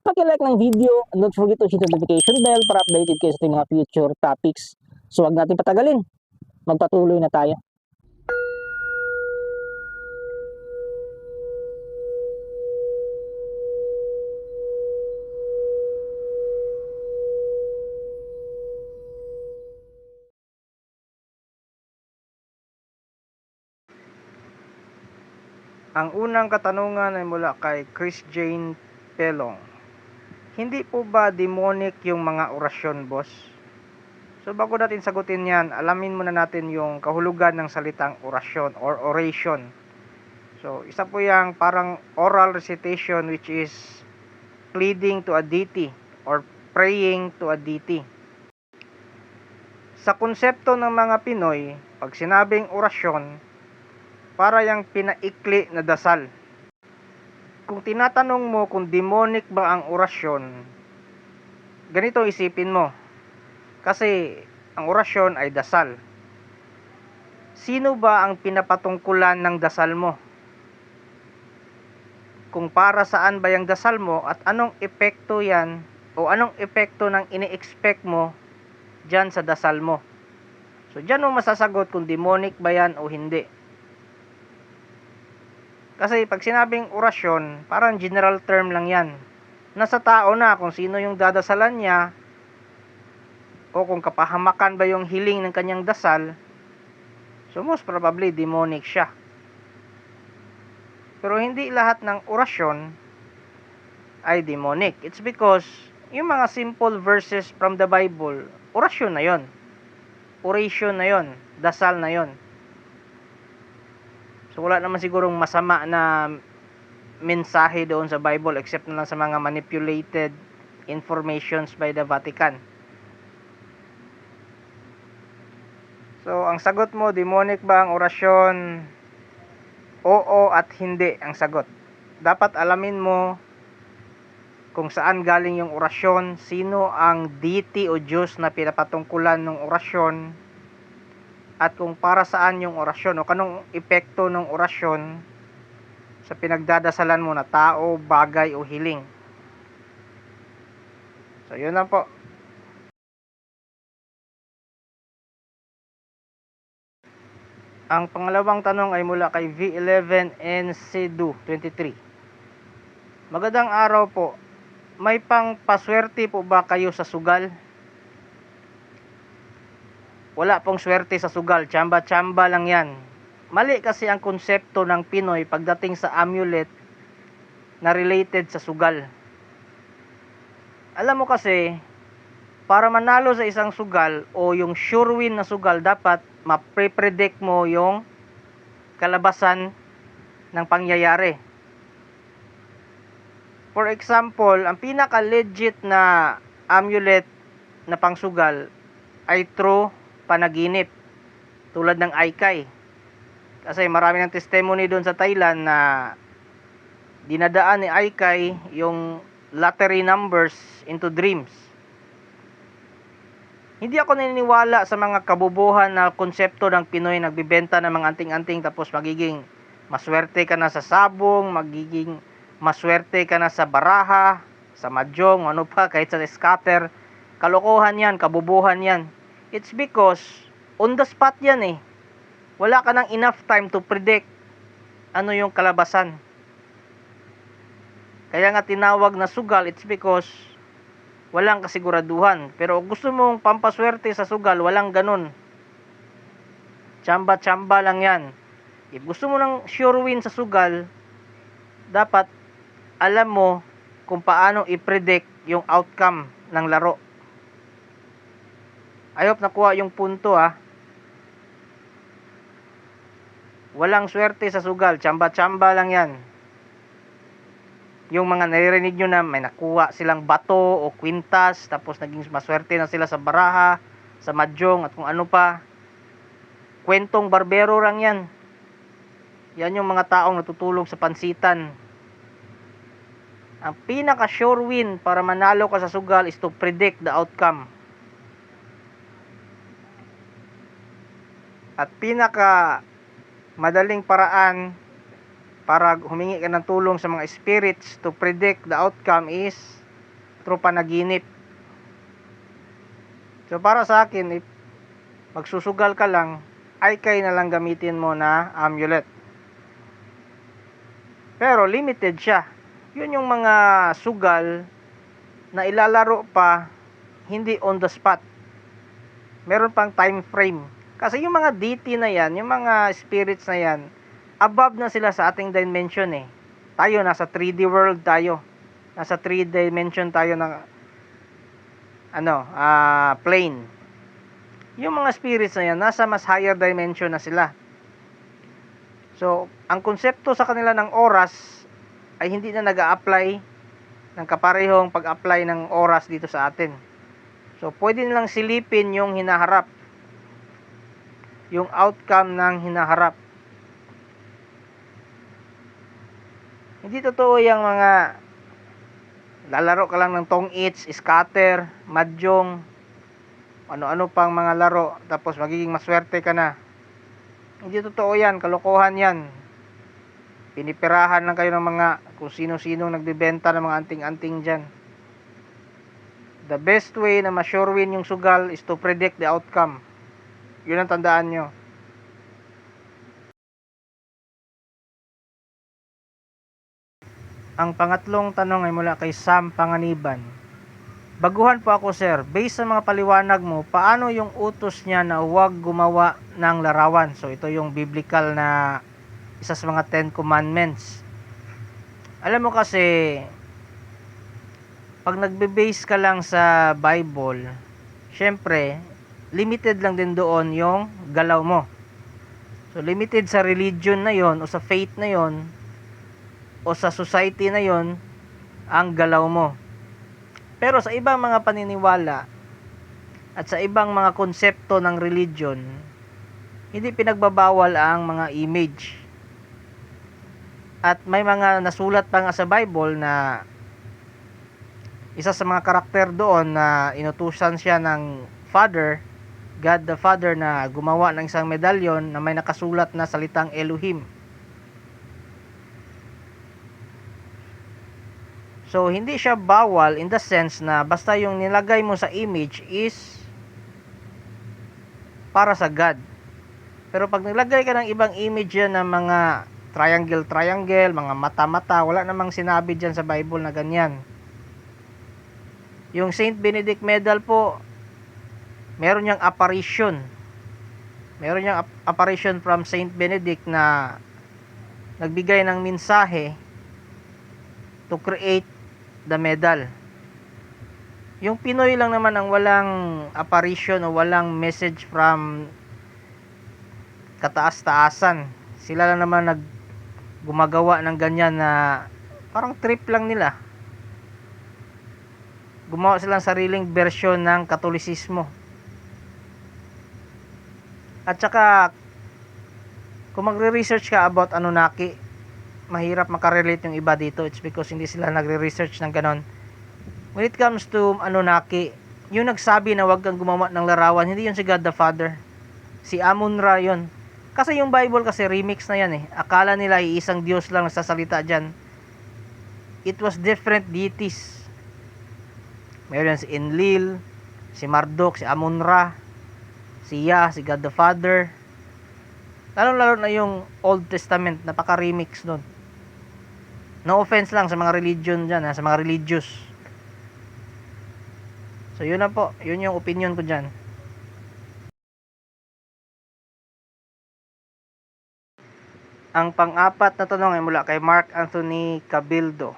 paki-like ng video don't forget to hit the notification bell para updated kayo sa mga future topics. So wag natin patagalin. Magpatuloy na tayo. Ang unang katanungan ay mula kay Chris Jane Pelong. Hindi po ba demonic yung mga orasyon, boss? So bago natin sagutin yan, alamin muna natin yung kahulugan ng salitang orasyon or oration. So isa po yung parang oral recitation which is pleading to a deity or praying to a deity. Sa konsepto ng mga Pinoy, pag sinabing orasyon, para yung pinaikli na dasal. Kung tinatanong mo kung demonic ba ang orasyon, ganito isipin mo. Kasi ang orasyon ay dasal. Sino ba ang pinapatungkulan ng dasal mo? Kung para saan ba yung dasal mo at anong epekto yan o anong epekto ng ini-expect mo dyan sa dasal mo. So dyan mo masasagot kung demonic ba yan o hindi. Kasi pag sinabing orasyon, parang general term lang yan. Nasa tao na kung sino yung dadasalan niya o kung kapahamakan ba yung hiling ng kanyang dasal, so most probably demonic siya. Pero hindi lahat ng orasyon ay demonic. It's because yung mga simple verses from the Bible, orasyon na yon. Oration na yon, dasal na yon. So wala naman sigurong masama na mensahe doon sa Bible except na lang sa mga manipulated informations by the Vatican. So ang sagot mo, demonic ba ang orasyon? Oo at hindi ang sagot. Dapat alamin mo kung saan galing yung orasyon, sino ang deity o Diyos na pinapatungkulan ng orasyon, at kung para saan yung orasyon o kanong epekto ng orasyon sa pinagdadasalan mo na tao, bagay o hiling. So, yun lang po. Ang pangalawang tanong ay mula kay V11NC223. Magandang araw po. May pang paswerte po ba kayo sa sugal? Wala pong swerte sa sugal, tsamba-tsamba lang yan. Mali kasi ang konsepto ng Pinoy pagdating sa amulet na related sa sugal. Alam mo kasi, para manalo sa isang sugal o yung sure win na sugal, dapat ma-predict mo yung kalabasan ng pangyayari. For example, ang pinaka-legit na amulet na pangsugal ay true panaginip tulad ng Aikay. Kasi marami ng testimony doon sa Thailand na dinadaan ni Aikay yung lottery numbers into dreams. Hindi ako naniniwala sa mga kabubuhan na konsepto ng Pinoy nagbibenta ng mga anting-anting tapos magiging maswerte ka na sa sabong, magiging maswerte ka na sa baraha, sa mahjong, ano pa, kahit sa scatter. Kalokohan yan, kabubuhan yan. It's because on the spot yan eh. Wala ka nang enough time to predict ano yung kalabasan. Kaya nga tinawag na sugal, it's because walang kasiguraduhan. Pero gusto mong pampaswerte sa sugal, walang ganun. Chamba-chamba lang yan. If gusto mo ng sure win sa sugal, dapat alam mo kung paano i-predict yung outcome ng laro. I hope nakuha yung punto ah. Walang swerte sa sugal, tsamba-tsamba lang yan. yung mga naririnig nyo na may nakuha silang bato o kwintas, tapos naging maswerte na sila sa baraha, sa madyong at kung ano pa. Kwentong barbero lang yan. Yan yung mga taong natutulog sa pansitan. Ang pinaka sure win para manalo ka sa sugal is to predict the outcome. At pinaka madaling paraan para humingi ka ng tulong sa mga spirits to predict the outcome is through panaginip. So para sa akin, if magsusugal ka lang, ay kay na lang gamitin mo na amulet. Pero limited siya. Yun yung mga sugal na ilalaro pa hindi on the spot. Meron pang time frame. Kasi yung mga DT na yan, yung mga spirits na yan, above na sila sa ating dimension eh. Tayo nasa 3D world tayo. Nasa 3 dimension tayo ng ano, ah plane. Yung mga spirits na yan, nasa mas higher dimension na sila. So, ang konsepto sa kanila ng oras ay hindi na nag-a-apply ng kaparehong pag-apply ng oras dito sa atin. So, pwede nilang silipin yung hinaharap. Yung outcome ng hinaharap. Hindi totoo yung mga lalaro ka lang ng tong its, scatter, mahjong, ano-ano pang mga laro, tapos magiging maswerte ka na. Hindi totoo yan, kalokohan yan. Pinipirahan lang kayo ng mga kung sino-sino nagbebenta ng mga anting-anting dyan. The best way na ma-sure win yung sugal is to predict the outcome. Yun ang tandaan nyo. Ang pangatlong tanong ay mula kay Sam Panganiban. Baguhan po ako sir, based sa mga paliwanag mo, paano yung utos niya na huwag gumawa ng larawan? So ito yung biblical na isa sa mga Ten Commandments. Alam mo kasi, pag nagbe-base ka lang sa Bible, syempre, limited lang din doon yung galaw mo. So limited sa religion na yon o sa faith na yon o sa society na yon ang galaw mo. Pero sa ibang mga paniniwala at sa ibang mga konsepto ng religion, hindi pinagbabawal ang mga image. At may mga nasulat pa nga sa Bible na isa sa mga karakter doon na inutusan siya ng Father, God the Father na gumawa ng isang medalyon na may nakasulat na salitang Elohim. So, hindi siya bawal in the sense na basta yung nilagay mo sa image is para sa God. Pero pag nilagay ka ng ibang image yan ng mga triangle, triangle, mga mata-mata, wala namang sinabi dyan sa Bible na ganyan. Yung Saint Benedict Medal po, meron niyang apparition. Meron niyang ap- apparition from Saint Benedict na nagbigay ng mensahe to create the medal. Yung Pinoy lang naman ang walang apparition o walang message from kataas-taasan. Sila lang naman nag gumagawa ng ganyan na parang trip lang nila. Gumawa silang sariling version ng katolisismo. At saka kung magre-research ka about Anunnaki, mahirap makarelate yung iba dito. It's because hindi sila nagre-research ng ganon. When it comes to Anunnaki, yung nagsabi na wag kang gumawa ng larawan, hindi yun si God the Father. Si Amun-Ra yun. Kasi yung Bible kasi remix na yan eh. Akala nila iisang Diyos lang nagsasalita dyan. It was different deities. Meron si Enlil, si Marduk, si Amun-Ra, si Yah, si God the Father. Lalo-lalo na yung Old Testament, napaka-remix nun. No offense lang sa mga religion dyan, ha, sa mga religious. So yun na po, yun yung opinion ko dyan. Ang pang-apat na tanong ay mula kay Mark Anthony Cabildo.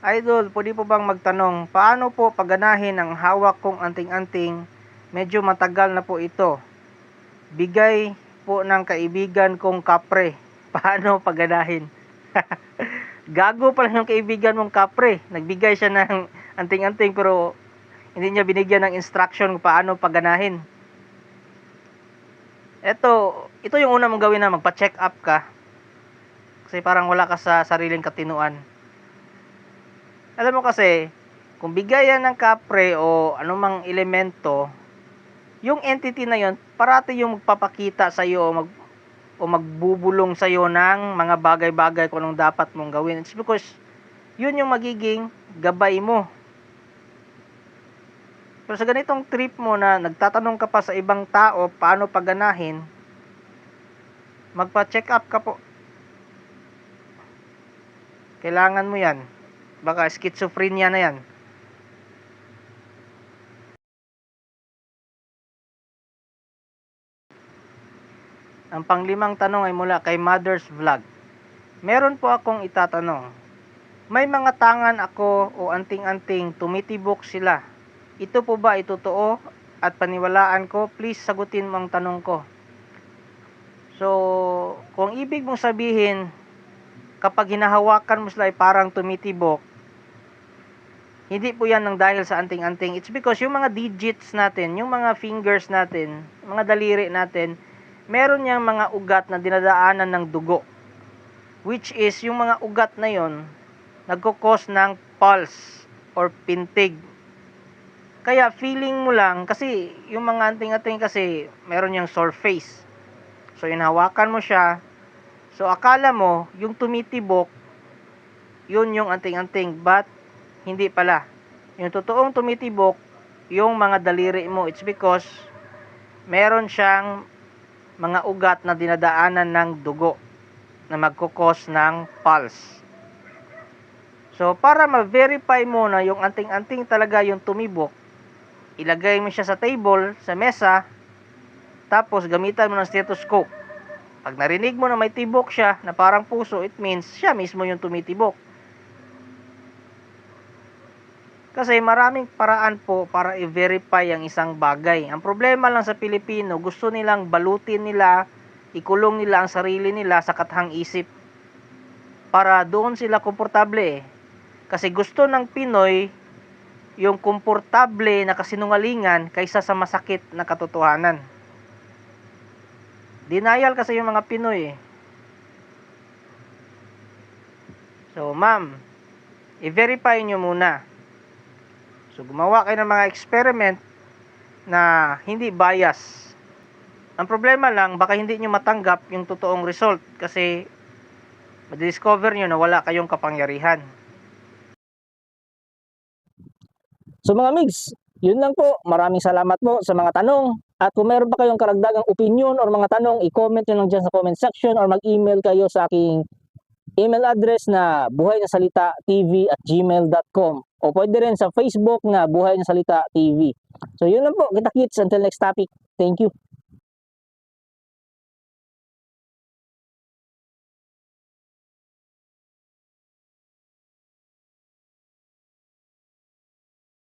Idol, pwede po bang magtanong, paano po paganahin ang hawak kong anting-anting? Medyo matagal na po ito. Bigay po ng kaibigan kong kapre. Paano paganahin? gago pa lang yung kaibigan mong kapre. Nagbigay siya ng anting-anting pero hindi niya binigyan ng instruction kung paano paganahin. Ito, ito yung una mong gawin na magpa-check up ka. Kasi parang wala ka sa sariling katinuan. Alam mo kasi, kung bigayan ng kapre o anumang elemento, yung entity na yon parati yung magpapakita sa iyo o mag o magbubulong sa iyo ng mga bagay-bagay kung anong dapat mong gawin. It's because yun yung magiging gabay mo. Pero sa ganitong trip mo na nagtatanong ka pa sa ibang tao paano paganahin, magpa-check up ka po. Kailangan mo yan. Baka schizophrenia na yan. Ang panglimang tanong ay mula kay Mother's Vlog. Meron po akong itatanong. May mga tangan ako o anting-anting tumitibok sila. Ito po ba itotoo at paniwalaan ko? Please sagutin mo ang tanong ko. So, kung ibig mong sabihin, kapag hinahawakan mo sila ay parang tumitibok, hindi po yan ng dahil sa anting-anting. It's because yung mga digits natin, yung mga fingers natin, mga daliri natin, meron niyang mga ugat na dinadaanan ng dugo. Which is, yung mga ugat na yon nagkukos ng pulse or pintig. Kaya feeling mo lang, kasi yung mga anting-anting kasi, meron niyang sore face. So, hinahawakan mo siya. So, akala mo, yung tumitibok, yun yung anting-anting. But, hindi pala. Yung totoong tumitibok, yung mga daliri mo, it's because meron siyang mga ugat na dinadaanan ng dugo na magkukos ng pulse. So, para ma-verify mo na yung anting-anting talaga yung tumibok, ilagay mo siya sa table, sa mesa, tapos gamitan mo ng stethoscope. Pag narinig mo na may tibok siya na parang puso, it means siya mismo yung tumitibok. Kasi maraming paraan po para i-verify ang isang bagay. Ang problema lang sa Pilipino, gusto nilang balutin nila, ikulong nila ang sarili nila sa kathang isip. Para doon sila komportable. Kasi gusto ng Pinoy yung komportable na kasinungalingan kaysa sa masakit na katotohanan. Denial kasi yung mga Pinoy. So, ma'am, i-verify nyo muna. So, gumawa kayo ng mga experiment na hindi bias. Ang problema lang, baka hindi nyo matanggap yung totoong result kasi madiscover nyo na wala kayong kapangyarihan. So mga migs, yun lang po. Maraming salamat po sa mga tanong. At kung meron pa kayong karagdagang opinion or mga tanong, i-comment nyo lang dyan sa comment section or mag-email kayo sa aking email address na buhay na salita tv at gmail.com o pwede rin sa Facebook na buhay na salita tv. So yun lang po. Kita kits until next topic. Thank you.